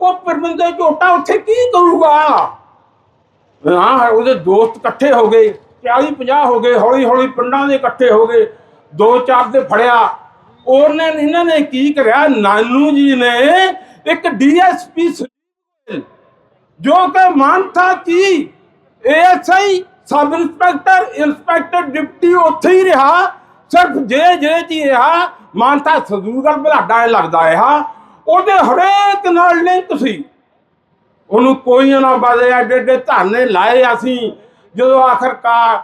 ਉਹ ਪਰਮਿੰਦਰ ਝੋਟਾ ਉੱਥੇ ਕੀ ਕਰੂਗਾ? ਹਾਂ, ਉਹਦੇ ਦੋਸਤ ਇਕੱਠੇ ਹੋ ਗਏ 40 50 ਹੋ ਗਏ ਹੌਲੀ ਹੌਲੀ ਪਿੰਡਾਂ ਦੇ ਇਕੱਠੇ ਹੋ ਗਏ, ਦੋ ਚਾਰ ਦੇ ਫੜਿਆ। ਉਹਨੇ, ਇਹਨਾਂ ਨੇ ਕੀ ਕਰਿਆ? ਨਾਨੂ ਜੀ ਨੇ ਇੱਕ ਡੀਐਸਪੀ ਜੋ ਕਿ ਮਾਨਤਾ ਕੀ? ASI sub inspector inspector deputy ਉੱਥੇ ਹੀ ਰਿਹਾ। ਸਿਰਫ ਜੇ ਜੇ ਚ ਹੀ ਮਾਨਤਾ ਸਦੂਗਲ ਬਲਾਡਾ ਲੱਗਦਾ ਰਿਹਾ। ਉਹਦੇ ਹਰੇਕ ਨਾਲ ਲਿੰਕ ਸੀ। ਉਹਨੂੰ ਕੋਈ ਨਾ ਬਾਦੇ ਐਡੇ ਐਡੇ ਧਰਨੇ ਲਾਏ ਅਸੀਂ। ਜਦੋਂ ਆਖਰਕਾਰ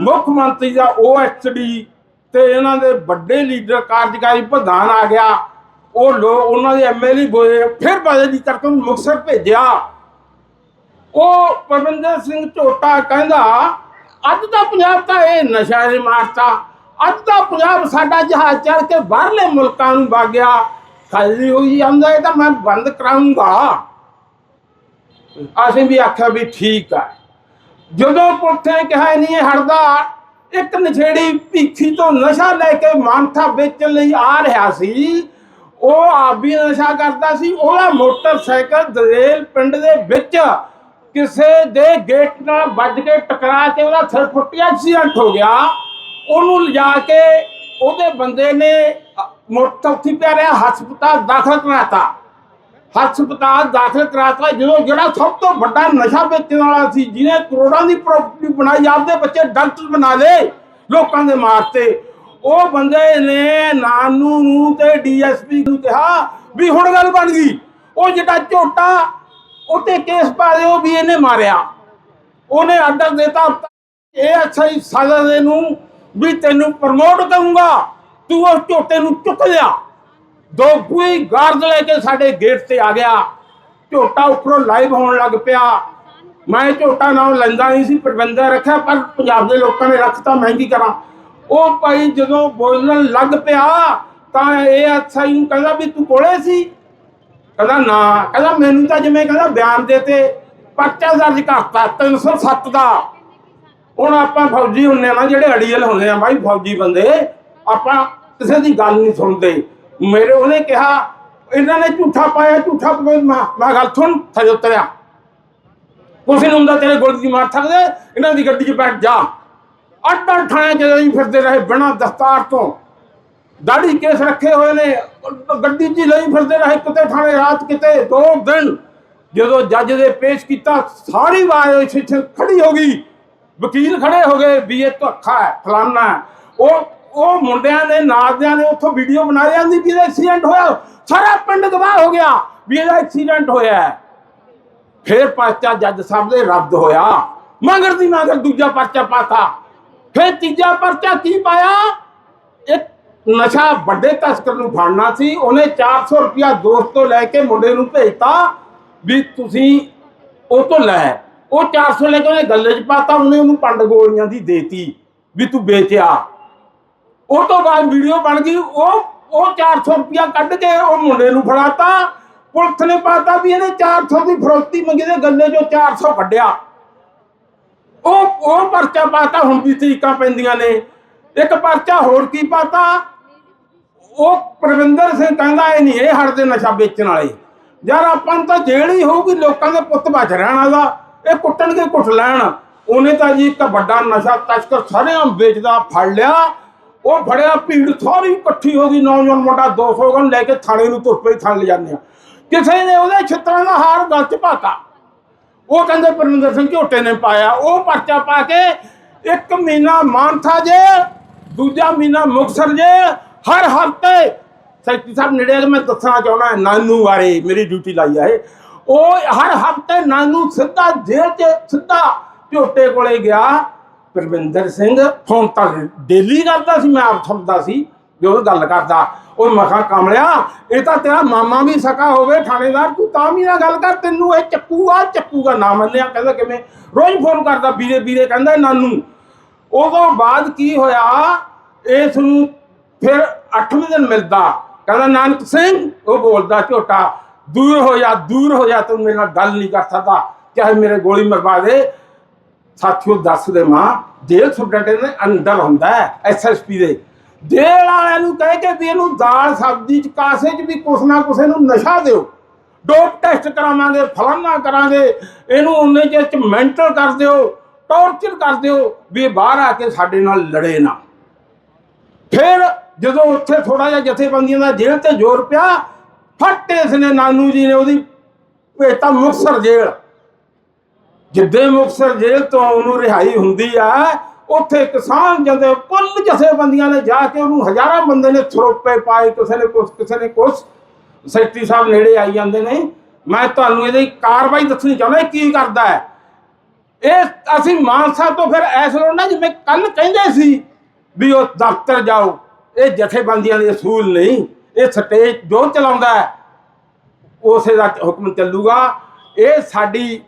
ਮੁੱਖ ਮੰਤਰੀ ਦਾ ਓਐਸਡੀ ਤੇ ਇਹਨਾਂ ਦੇ ਵੱਡੇ ਲੀਡਰ ਕਾਰਜਕਾਰੀ ਪ੍ਰਧਾਨ ਆ ਗਿਆ, ਉਹ ਲੋ ਉਹਨਾਂ ਦੇ ਐਮਐਲਏ ਬੋਏ ਫਿਰ ਬਦਲੀ ਕਰਕੇ ਉਹਨੂੰ ਮੁਕਤਸਰ ਭੇਜਿਆ। ਉਹ ਪਰਮਿੰਦਰ ਸਿੰਘ ਝੋਟਾ ਕਹਿੰਦਾ, ਅੱਜ ਦਾ ਪੰਜਾਬ ਤਾਂ ਇਹ ਨਸ਼ਾ ਨੇ ਮਾਰਤਾ ਅੱਜ ਦਾ ਪੰਜਾਬ ਸਾਡਾ ਜਹਾਜ਼ ਚੜ ਕੇ ਬਾਹਰਲੇ ਮੁਲਕਾਂ ਨੂੰ ਵਗ ਗਿਆ ਖਾਲੀ ਹੋਈ ਜਾਂਦਾ, ਇਹ ਤਾਂ ਮੈਂ ਬੰਦ ਕਰਾਉਂਗਾ ਅਸੀਂ ਵੀ ਆਖਿਆ ਵੀ ਠੀਕ ਆ। ਜਦੋਂ ਪੁੱਠੇ ਕਿਹਾ ਨਹੀਂ ਹਟਦਾ, ਇੱਕ ਨਛੇੜੀ ਭੀਖੀ ਤੋਂ ਨਸ਼ਾ ਲੈ ਕੇ ਮਾਨਥਾ ਵੇਚਣ ਲਈ ਆ ਰਿਹਾ ਸੀ। ਉਹ ਆਪ ਵੀ ਨਸ਼ਾ ਕਰਦਾ ਸੀ, ਉਹਦਾ ਮੋਟਰਸਾਈਕਲ ਦਰੇਲ ਪਿੰਡ ਦੇ ਵਿੱਚ ਕਿਸੇ ਦੇ ਗੇਟ ਨਾਲ ਵੱਜ ਕੇ ਟਕਰਾ ਕੇ ਉਹਦਾ ਸਿਰ ਫੁੱਟਿਆ, ਐਕਸੀਡੈਂਟ ਹੋ ਗਿਆ। ਉਹਨੂੰ ਲਿਜਾ ਕੇ ਉਹਦੇ ਬੰਦੇ ਨੇ ਮੋਟਰ ਉੱਥੇ ਰਿਹਾ, ਹਸਪਤਾਲ ਦਾਖਲ ਕਰਾਤਾ। ਹਸਪਤਾਲ ਦਾਖਲ ਕਰਾਤਾ, ਜਦੋਂ ਜਿਹੜਾ ਸਭ ਤੋਂ ਵੱਡਾ ਨਸ਼ਾ ਵੇਚਣ ਵਾਲਾ ਸੀ, ਜਿਹਨੇ ਕਰੋੜਾਂ ਦੀ ਪ੍ਰਾਪਰਟੀ ਬਣਾਈ, ਆਪਦੇ ਬੱਚੇ ਡਾਕਟਰ ਬਣਾ ਲਏ, ਲੋਕਾਂ ਦੇ ਮਾਰਤੇ। ਉਹ ਬੰਦੇ ਨੇ ਨਾਨੂ ਨੂੰ ਤੇ ਡੀਐਸਪੀ ਨੂੰ ਕਿਹਾ ਵੀ ਹੁਣ ਗੱਲ ਬਣ ਗਈ। ਉਹ ਜਿਹੜਾ ਝੋਟਾ, ਉੱਤੇ ਕੇਸ ਪਾ ਦਿਓ ਵੀ ਇਹਨੇ ਮਾਰਿਆ। ਉਹਨੇ ਆਰਡਰ ਦਿੱਤਾ। ਇਹ ਅੱਛਾ ਹੀ ਸਜ਼ਾ ਦੇ ਨੂੰ ਵੀ ਤੈਨੂੰ ਪ੍ਰਮੋਟ ਕਰੂੰਗਾ। ਤੂੰ ਉਸ ਝੋਟੇ ਨੂੰ ਚੁੱਕ ਲਿਆ। ਦੋ ਕੋਈ ਗਾਰਡ ਲੈ ਕੇ ਸਾਡੇ ਗੇਟ ਤੇ ਆ ਗਿਆ। ਝੋਟਾ ਉੱਪਰੋਂ ਲਾਈਵ ਹੋਣ ਲੱਗ ਪਿਆ। ਮੈਂ ਝੋਟਾ ਨਾਮ ਲੈਂਦਾ ਨਹੀਂ ਸੀ ਪ੍ਰਬੰਧਕ ਰੱਖਿਆ, ਪਰ ਪੰਜਾਬ ਦੇ ਲੋਕਾਂ ਨੇ ਰੱਖਤਾ, ਮੈਂ ਕੀ ਕਰਾਂ? ਉਹ ਭਾਈ ਜਦੋਂ ਬੋਲਣ ਲੱਗ ਪਿਆ, ਤਾਂ ਇਹ ਅੱਛਾ ਹੀ ਨੂੰ ਕਹਿੰਦਾ ਵੀ ਤੂੰ ਕੋਲੇ ਸੀ? ਕਹਿੰਦਾ ਨਾ, ਕਹਿੰਦਾ ਮੈਨੂੰ ਤਾਂ ਜਿਵੇਂ ਕਹਿੰਦਾ ਬਿਆਨ ਦੇ ਤੇ ਪਰਚਾ ਦਰਜ ਕਰਤਾ 307 ਦਾ। ਹੁਣ ਆਪਾਂ ਫੌਜੀ ਹੁੰਨੇ ਆ ਨਾ, ਜਿਹੜੇ ਅੜੀਅਲ ਹੁੰਦੇ ਆ ਬਾਈ, ਫੌਜੀ ਬੰਦੇ, ਆਪਾਂ ਕਿਸੇ ਦੀ ਗੱਲ ਨਹੀਂ ਸੁਣਦੇ। ਮੇਰੇ ਉਹਨੇ ਕਿਹਾ, ਇਹਨਾਂ ਨੇ ਝੂਠਾ ਪਾਇਆ ਝੂਠਾ ਪਾਇਆ, ਮੈਂ ਗੱਲ ਸੁਣ ਥੱਲੇ ਉਤਰਿਆ। ਕੁਛ ਨਹੀਂ ਹੁੰਦਾ, ਤੇਰੇ ਗੋਲੀ ਦੀ ਮਾਰ ਸਕਦੇ, ਇਹਨਾਂ ਦੀ ਗੱਡੀ 'ਚ ਬੈਠ ਜਾ। ਅੱਡ ਅੱਡ ਥਾਣੇ ਜਦੋਂ ਅਸੀਂ ਫਿਰਦੇ ਰਹੇ ਬਿਨਾਂ ਦਸਤਾਰ ਤੋਂ। ਦਾੜੀ ਕੇਸ ਰੱਖੇ ਹੋਏ ਨੇ, ਗੱਡੀ 'ਚ ਲਈ ਫਿਰਦੇ ਰਹੇ ਕਿਤੇ ਥਾਣੇ, ਰਾਤ ਕਿਤੇ, ਦੋ ਦਿਨ। ਜਦੋਂ ਜੱਜ ਦੇ ਪੇਸ਼ ਕੀਤਾ, ਸਾਰੀ ਵਾਰ ਇੱਥੇ ਖੜੀ ਹੋ ਗਈ। ਵਕੀਲ ਖੜੇ ਹੋ ਗਏ ਵੀ ਇਹ ਧੋਖਾ ਹੈ, ਫਲਾਨਾ ਉਹ ਉਹ ਮੁੰਡਿਆਂ ਨੇ ਨਾਜ਼ਿਆਂ ਨੇ ਉੱਥੋਂ ਵੀਡੀਓ ਬਣਾ ਜਾਂਦੀ ਵੀ ਇਹਦਾ ਐਕਸੀਡੈਂਟ ਹੋਇਆ। ਸਾਰਾ ਪਿੰਡ ਗਵਾਹ ਹੋ ਗਿਆ ਵੀ ਇਹਦਾ ਐਕਸੀਡੈਂਟ ਹੋਇਆ ਫਿਰ ਪਰਚਾ ਜੱਜ ਸਾਹਿਬ ਦੇ ਰੱਦ ਹੋਇਆ। ਮਗਰ ਦੀ ਮਗਰ ਦੂਜਾ ਪਰਚਾ ਪਾਤਾ। ਫਿਰ ਤੀਜਾ ਪਰਚਾ ਕੀ ਪਾਇਆ? ਇੱਕ ਨਸ਼ਾ ਵੱਡੇ ਤਸਕਰ ਨੂੰ ਫੜਨਾ ਸੀ। ਉਹਨੇ 400 ਰੁਪਇਆ ਦੋਸਤ ਤੋਂ ਲੈ ਕੇ ਮੁੰਡੇ ਨੂੰ ਭੇਜਤਾ ਵੀ ਤੁਸੀਂ ਉਹ ਤੋਂ ਲੈ। ਉਹ 400 ਲੈ ਕੇ ਉਹਨੇ ਗੱਲੇ 'ਚ ਪਾਤਾ, ਉਹਨੇ ਉਹਨੂੰ ਪੰਡ ਗੋਲੀਆਂ ਦੀ ਦੇਤੀ ਵੀ ਤੂੰ ਵੇਚਿਆ। ਉਹ ਤੋਂ ਬਾਅਦ ਵੀਡੀਓ ਬਣ ਗਈ, ਉਹ ਉਹ 400 ਰੁਪਿਆ ਕੱਢ ਕੇ ਉਹ ਮੁੰਡੇ ਨੂੰ ਫੜਾਤਾ। ਪੁਲਿਸ ਨੇ ਪਾਤਾ ਵੀ ਇਹਨੇ 400 ਦੀ ਫਰੋਤੀ ਮੰਗੀ ਤੇ ਗੱਲੇ 'ਚੋਂ 400 ਕੱਢਿਆ। ਉਹ ਉਹ ਪਰਚਾ ਪਾਤਾ, ਹੁਣ ਵੀ ਤਰੀਕਾਂ ਪੈਂਦੀਆਂ ਨੇ। ਇੱਕ ਪਰਚਾ ਹੋਰ ਕੀ ਪਾਤਾ? ਉਹ ਪ੍ਰਵਿੰਦਰ ਸਿੰਘ ਕਹਿੰਦਾ, ਇਹ ਨਹੀਂ, ਇਹ ਹਟਦੇ ਨਸ਼ਾ ਵੇਚਣ ਵਾਲੇ। ਯਾਰ ਆਪਾਂ ਨੂੰ ਤਾਂ ਜੇਲ੍ਹ ਹੀ ਹੋਊਗੀ, ਲੋਕਾਂ ਦੇ ਪੁੱਤ ਬਚ ਰਹਿਣ ਦਾ ਇਹ ਕੁੱਟਣਗੇ ਕੁੱਟ ਲੈਣ। ਉਹਨੇ ਤਾਂ ਜੀ ਇੱਕ ਵੱਡਾ ਨਸ਼ਾ ਤਸਕਰ ਸਾਰਿਆਂ ਵੇਚਦਾ, ਫੜ ਲਿਆ। ਉਹ ਫੜਿਆ, ਭੀੜ ਸਾਰੀ ਇਕੱਠੀ ਹੋ ਗਈ। ਨੌਜਵਾਨ ਮੁੰਡਾ 200 ਗਨ ਲੈ ਕੇ ਥਾਣੇ ਨੂੰ ਤੁਰ ਪਈ ਥਾਣੇ ਜਾਂਦੇ ਆ। ਕਿਸੇ ਨੇ ਉਹਦੇ ਛਿੱਤਰਾਂ ਦਾ ਹਾਰ ਗਲ ਚ ਪਾਤਾ। ਉਹ ਕਹਿੰਦੇ, ਪਰਮਿੰਦਰ ਸਿੰਘ ਝੋਟੇ ਨੇ ਪਾਇਆ। ਉਹ ਪਰਚਾ ਪਾ ਕੇ ਇੱਕ ਮਹੀਨਾ ਮਾਨਥਾ ਜੇ, ਦੂਜਾ ਮਹੀਨਾ ਮੁਕਸਰ ਜੇ, ਹਰ ਹਫ਼ਤੇ ਸੈਕਟਰੀ ਸਾਹਿਬ ਨੇੜੇ ਮੈਂ ਦੱਸਣਾ ਚਾਹੁੰਦਾ, ਨਾਨੂ ਬਾਰੇ ਮੇਰੀ ਡਿਊਟੀ ਲਾਈ ਆ ਇਹ। ਉਹ ਹਰ ਹਫ਼ਤੇ ਨਾਨੂ ਸਿੱਧਾ ਜੇਲ੍ਹ 'ਚ ਸਿੱਧਾ ਝੋਟੇ ਕੋਲੇ ਗਿਆ। ਪਰਵਿੰਦਰ ਸਿੰਘ ਫੋਨ ਤਾਂ ਡੇਲੀ ਕਰਦਾ ਸੀ, ਮੈਂ ਆਪ ਸੁਣਦਾ ਸੀ ਜੋ ਉਹ ਗੱਲ ਕਰਦਾ। ਉਹ ਮਖਾ ਕਮਲਿਆ, ਇਹ ਤਾਂ ਤੇਰਾ ਮਾਮਾ ਵੀ ਸਕਾ ਹੋਵੇ, ਥਾਣੇਦਾਰ, ਤੂੰ ਤਾਂ ਵੀ ਨਾ ਗੱਲ ਕਰ, ਤੈਨੂੰ ਇਹ ਚੱਕੂਗਾ ਚੱਕੂਗਾ ਨਾ ਮੰਨਿਆ, ਕਹਿੰਦਾ ਕਿਵੇਂ? ਰੋਜ਼ ਫੋਨ ਕਰਦਾ, ਵੀਰੇ ਵੀਰੇ, ਕਹਿੰਦਾ ਨਾਨੂ, ਉਦੋਂ ਬਾਅਦ ਕੀ ਹੋਇਆ, ਇਸ ਨੂੰ ਫਿਰ 8ਵੇਂ ਦਿਨ ਮਿਲਦਾ, ਕਹਿੰਦਾ, ਨਾਨਕ ਸਿੰਘ, ਉਹ ਬੋਲਦਾ ਝੋਟਾ। ਦੂਰ ਹੋ ਜਾ, ਦੂਰ ਹੋ ਜਾ, ਤੂੰ ਮੇਰੇ ਨਾਲ ਗੱਲ ਨਹੀਂ ਕਰ ਸਕਦਾ। ਚਾਹੇ ਮੇਰੇ ਗੋਲੀ ਮਰਵਾ ਦੇ। ਸਾਥੀਓ, ਦੱਸ ਦੇ ਮਾਂ, ਜੇਲ੍ਹ ਸੁਪਰਡੈਂਟ ਦੇ ਅੰਦਰ ਹੁੰਦਾ ਹੈ ਐਸਐਸਪੀ ਦੇ। ਜੇਲ੍ਹ ਵਾਲਿਆਂ ਨੂੰ ਕਹਿ ਕੇ ਵੀ ਇਹਨੂੰ ਦਾਲ ਸਬਜ਼ੀ ਚ, ਕਾਸੇ ਚ ਵੀ ਕੁਛ ਨਾ ਕੁਛ ਇਹਨੂੰ ਨਸ਼ਾ ਦਿਓ। ਡੋਪ ਟੈਸਟ ਕਰਾਵਾਂਗੇ, ਫਲਾਨਾ ਕਰਾਂਗੇ। ਇਹਨੂੰ ਉਹਨੇ ਚਿਰ ਚ ਮੈਂਟਲ ਕਰ ਦਿਓ, ਟੌਰਚਰ ਕਰ ਦਿਓ ਵੀ ਇਹ ਬਾਹਰ ਆ ਕੇ ਸਾਡੇ ਨਾਲ ਲੜੇ ਨਾ। ਫਿਰ ਜਦੋਂ ਉੱਥੇ ਥੋੜਾ ਜਿਹਾ ਜਥੇਬੰਦੀਆਂ ਦਾ ਜੇਲ੍ਹ ਤੇ ਜ਼ੋਰ ਪਿਆ ਫੱਟ ਇਸ ਨੇ ਨਾਨੂ ਜੀ ਨੇ ਉਹਦੀ ਭੇਜਤਾ ਮੁਕਤਸਰ ਜੇਲ੍ਹ। ਜਿੱਦੇ ਮੁਕਤਸਰ ਜੇਲ੍ਹ ਤੋਂ ਉਹਨੂੰ ਰਿਹਾਈ ਹੁੰਦੀ ਆ, ਉੱਥੇ ਕਿਸਾਨ ਜਾਂਦੇ ਕੁੱਲ ਜਥੇਬੰਦੀਆਂ ਨੇ ਜਾ ਕੇ ਉਹਨੂੰ ਹਜ਼ਾਰਾਂ ਬੰਦੇ ਨੇ ਸਰੋਪੇ ਪਾਏ, ਕਿਸੇ ਨੇ ਕੁਛ, ਕਿਸੇ ਨੇ ਕੁਛ। ਸੈਕਟਰੀ ਸਾਹਿਬ ਨੇੜੇ ਆਈ ਜਾਂਦੇ ਨੇ। ਮੈਂ ਤੁਹਾਨੂੰ ਇਹਦੀ ਕਾਰਵਾਈ ਦੱਸਣੀ ਚਾਹੁੰਦਾ ਕੀ ਕਰਦਾ ਹੈ? ਇਹ ਅਸੀਂ ਮਾਨਸਾ ਤੋਂ ਫਿਰ ਐਸ ਨਾ, ਜਿਵੇਂ ਕੱਲ ਕਹਿੰਦੇ ਸੀ ਵੀ ਉਹ ਦਫ਼ਤਰ ਜਾਓ। ਇਹ ਜਥੇਬੰਦੀਆਂ ਦੇ ਅਸੂਲ ਨਹੀਂ। ਇਹ ਸਟੇਜ ਜੋ ਚਲਾਉਂਦਾ ਉਸੇ ਦਾ ਹੁਕਮ ਚੱਲੂਗਾ। ਇਹ ਸਾਡੀ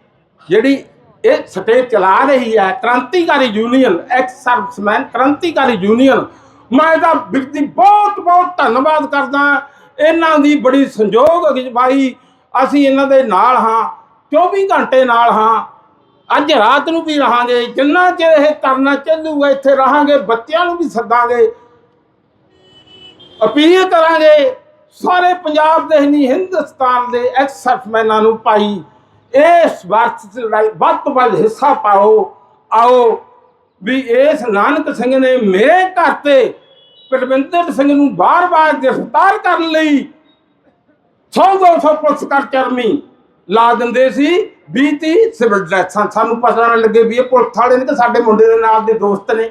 ਜਿਹੜੀ ਇਹ ਸਟੇਜ ਚਲਾ ਰਹੀ ਹੈ, ਕ੍ਰਾਂਤੀਕਾਰੀ ਯੂਨੀਅਨ ਐਕਸ ਸਰਵਿਸਮੈਨ ਕ੍ਰਾਂਤੀਕਾਰੀ ਯੂਨੀਅਨ, ਮੈਂ ਇਹਦਾ ਵਿਅਕਤੀ ਬਹੁਤ ਬਹੁਤ ਧੰਨਵਾਦ ਕਰਦਾ ਇਹਨਾਂ ਦੀ ਬੜੀ ਸੰਯੋਗ ਅਗਵਾਈ ਅਸੀਂ ਇਹਨਾਂ ਦੇ ਨਾਲ ਹਾਂ 24 ਘੰਟੇ ਨਾਲ ਹਾਂ। ਅੱਜ ਰਾਤ ਨੂੰ ਵੀ ਰਹਾਂਗੇ, ਜਿੰਨਾ ਚਿਰ ਇਹ ਕਰਨਾ ਚੱਲੂਗਾ, ਇੱਥੇ ਰਹਾਂਗੇ, ਬੱਚਿਆਂ ਨੂੰ ਵੀ ਸੱਦਾਂਗੇ। ਅਪੀਲ ਕਰਾਂਗੇ ਸਾਰੇ ਪੰਜਾਬ ਦੇ ਨਹੀਂ, ਹਿੰਦੁਸਤਾਨ ਦੇ ਐਕਸ ਨੂੰ ਭਾਈ, ਇਸ ਵਰਤ ਚ ਲੜਾਈ ਵੱਧ ਤੋਂ ਵੱਧ ਹਿੱਸਾ ਪਾਓ, ਆਓ ਵੀ ਇਸ ਨਾਨਕ ਸਿੰਘ ਨੇ ਮੇਰੇ ਘਰ ਤੇ ਪਰਵਿੰਦਰ ਸਿੰਘ ਨੂੰ ਬਾਰ-ਬਾਰ ਗ੍ਰਿਫਤਾਰ ਕਰਨ ਲਈ ਸੌ ਦੋ ਸੌ ਪੁਲਿਸ ਕਰਮੀ ਲਾ ਦਿੰਦੇ ਸੀ 20 ਤੀਹ ਸਿਵਲ ਡਰੈਸਾਂ ਸਾਨੂੰ ਪਤਾ ਨਾ ਲੱਗੇ ਵੀ ਇਹ ਪੁਲਿਸ ਵਾਲੇ ਨੇ ਤੇ ਸਾਡੇ ਮੁੰਡੇ ਦੇ ਨਾਲ ਦੇ ਦੋਸਤ ਨੇ।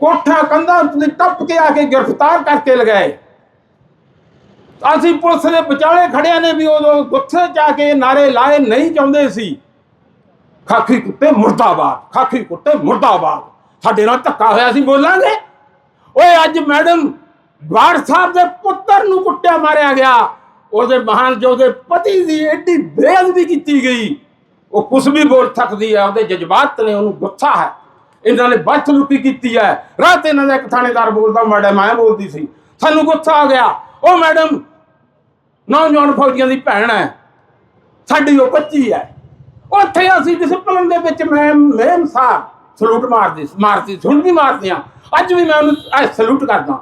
ਕੋਠਾ ਕੰਧਾਂ ਤੇ ਟੱਪ ਕੇ ਆ ਕੇ ਗ੍ਰਿਫਤਾਰ ਕਰਕੇ ਲਗਾਏ। ਅਸੀਂ ਪੁਲਿਸ ਦੇ ਵਿਚਾਲੇ ਖੜਿਆ ਨੇ ਵੀ ਉਦੋਂ ਗੁੱਸੇ ਚ ਆ ਕੇ ਨਾਰੇ ਲਾਏ, ਨਹੀਂ ਚਾਹੁੰਦੇ ਸੀ। ਖਾਖੀ ਕੁੱਤੇ ਮੁਰਦਾਬਾਦ ਖਾਖੀ ਕੁੱਤੇ ਮੁਰਦਾਬਾਦ। ਸਾਡੇ ਨਾਲ ਧੱਕਾ ਹੋਇਆ ਸੀ, ਬੋਲਾਂਗੇ? ਓਏ ਅੱਜ ਮੈਡਮ ਬਾੜ ਸਾਹਿਬ ਦੇ ਪੁੱਤਰ ਨੂੰ ਕੁੱਟਿਆ ਮਾਰਿਆ ਗਿਆ। ਉਹਦੇ ਮਹਾਨ ਜੋ ਦੇ ਪਤੀ ਦੀ ਏਡੀ ਬੇਅਦਬੀ ਕੀਤੀ ਗਈ। ਉਹ ਕੁਝ ਵੀ ਬੋਲ ਸਕਦੀ ਹੈ ਉਹਦੇ ਜਜ਼ਬਾਤ ਨੇ ਉਹਨੂੰ ਗੁੱਸਾ ਹੈ। ਇਹਨਾਂ ਨੇ ਬਦਸਲੂਕੀ ਕੀਤੀ ਹੈ। ਰਾਤ ਇਹਨਾਂ ਦਾ ਇੱਕ ਥਾਣੇਦਾਰ ਬੋਲਦਾ, ਮੈਡਮ ਮੈਂ ਬੋਲਦੀ ਸੀ, ਸਾਨੂੰ ਗੁੱਸਾ ਆ ਗਿਆ। ਉਹ ਮੈਡਮ ਨੌਜਵਾਨ ਫੌਜੀਆਂ ਦੀ ਭੈਣ ਹੈ। ਸਾਡੀ ਉਹ ਬੱਚੀ ਹੈ। ਉੱਥੇ ਅਸੀਂ ਡਿਸਪਲਨ ਦੇ ਵਿੱਚ ਮੈਂ ਮੈਮ ਸਾਹਿਬ ਸਲੂਟ ਮਾਰਦੀ ਮਾਰਦੀ ਹੁਣ ਵੀ ਮਾਰਦੇ ਆ ਅੱਜ ਵੀ ਮੈਂ ਉਹਨੂੰ ਸਲੂਟ ਕਰਦਾ।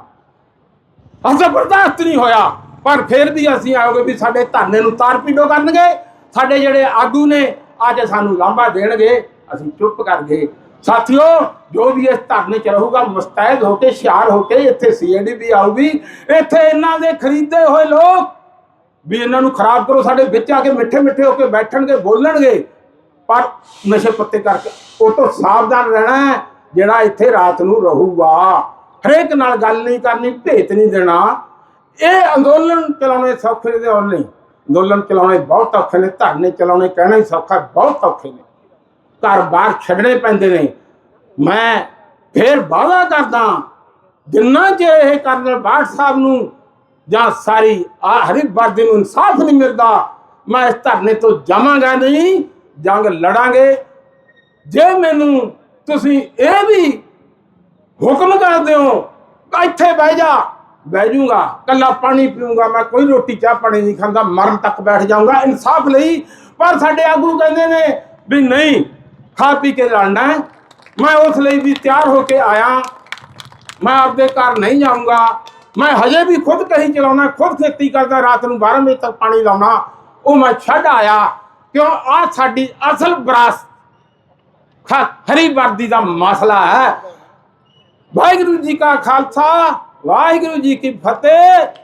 ਅਸਾਂ ਬਰਦਾਸ਼ਤ ਨਹੀਂ ਹੋਇਆ। ਪਰ ਫਿਰ ਵੀ ਅਸੀਂ ਆਓਗੇ ਵੀ ਸਾਡੇ ਧਰਨੇ ਨੂੰ ਤਾਰ ਪੀਡੋ ਕਰਨਗੇ। ਸਾਡੇ ਜਿਹੜੇ ਆਗੂ ਨੇ, ਅੱਜ ਸਾਨੂੰ ਲਾਂਭਾ ਦੇਣਗੇ। ਅਸੀਂ ਚੁੱਪ ਕਰ ਗਏ। ਸਾਥੀਓ, ਜੋ ਵੀ ਇਸ ਧਰਨੇ ਚ ਰਹੂਗਾ, ਮੁਸਤੈਦ ਹੋ ਕੇ, ਸ਼ਿਆਰ ਹੋ ਕੇ ਇੱਥੇ ਸੀਐਡੀ ਵੀ ਆਊਗੀ। ਇੱਥੇ ਇਹਨਾਂ ਦੇ ਖਰੀਦੇ ਹੋਏ ਲੋਕ ਵੀ ਇਹਨਾਂ ਨੂੰ ਖਰਾਬ ਕਰੋ, ਸਾਡੇ ਵਿੱਚ ਆ ਕੇ ਮਿੱਠੇ ਮਿੱਠੇ ਹੋ ਕੇ ਬੈਠਣਗੇ, ਬੋਲਣਗੇ। ਪਰ ਨਸ਼ੇ ਪੱਤੇ ਕਰਕੇ ਉਹ ਤੋਂ ਸਾਵਧਾਨ ਰਹਿਣਾ ਹੈ, ਜਿਹੜਾ ਇੱਥੇ ਰਾਤ ਨੂੰ ਰਹੂਗਾ। ਹਰੇਕ ਨਾਲ ਗੱਲ ਨਹੀਂ ਕਰਨੀ, ਭੇਤ ਨਹੀਂ ਦੇਣਾ। ਇਹ ਅੰਦੋਲਨ ਚਲਾਉਣੇ ਸੌਖੇ ਦੇ ਔਰ ਨਹੀਂ। ਅੰਦੋਲਨ ਚਲਾਉਣੇ ਬਹੁਤ ਔਖੇ ਨੇ, ਧਰਨੇ ਚਲਾਉਣੇ, ਕਹਿਣਾ ਹੀ ਸੌਖਾ, ਬਹੁਤ ਔਖੇ ਨੇ। ਘਰ ਬਾਹਰ ਛੱਡਣੇ ਪੈਂਦੇ ਨੇ। ਮੈਂ ਫੇਰ ਵਾਅਦਾ ਕਰਦਾ ਜਿੰਨਾ ਜੇ ਇਹ ਕਰਨਲ ਬਾਠ ਸਾਹਿਬ ਨੂੰ ਜਾਂ ਸਾਰੀ ਆ ਹਰੀ ਵਰਦੀ ਨੂੰ ਇਨਸਾਫ ਨਹੀਂ ਮਿਲਦਾ, ਮੈਂ ਇਸ ਧਰਨੇ ਤੋਂ ਜਾਵਾਂਗਾ ਨਹੀਂ, ਜੰਗ ਲੜਾਂਗੇ। ਜੇ ਮੈਨੂੰ ਤੁਸੀਂ ਇਹ ਵੀ ਹੁਕਮ ਕਰਦੇ ਹੋ ਇੱਥੇ ਬਹਿ ਜਾ, ਬਹਿ ਜਾਊਂਗਾ ਕੱਲਾ ਪਾਣੀ ਪੀਊਂਗਾ, ਮੈਂ ਕੋਈ ਰੋਟੀ ਚਾਹ ਪਾਣੀ ਨਹੀਂ ਖਾਂਦਾ, ਮਰਨ ਤੱਕ ਬੈਠ ਜਾਊਂਗਾ, ਇਨਸਾਫ ਲਈ। ਪਰ ਸਾਡੇ ਆਗੂ ਕਹਿੰਦੇ ਨੇ ਵੀ ਨਹੀਂ ਖਾ ਪੀ ਕੇ ਲੜਨਾ ਹੈ। ਮੈਂ ਉਸ ਲਈ ਵੀ ਤਿਆਰ ਹੋ ਕੇ ਆਇਆ। ਮੈਂ ਆਪਦੇ ਘਰ ਨਹੀਂ ਜਾਊਂਗਾ। ਮੈਂ ਹਜੇ ਵੀ ਖੁਦ ਕਹੀ ਚਲਾਉਣਾ, ਖੁਦ ਖੇਤੀ ਕਰਦਾ, ਰਾਤ ਨੂੰ 12 ਵਜੇ ਤੱਕ ਪਾਣੀ ਲਾਉਣਾ। ਉਹ ਮੈਂ ਛੱਡ ਆਇਆ। ਕਿਉਂ? ਆ ਸਾਡੀ ਅਸਲ ਵਿਰਾਸਤ। ਖ- ਹਰੀ ਵਰਦੀ ਦਾ ਮਸਲਾ ਹੈ। ਵਾਹਿਗੁਰੂ ਜੀ ਕਾ ਖਾਲਸਾ, ਵਾਹਿਗੁਰੂ ਜੀ ਕੀ ਫਤਿਹ।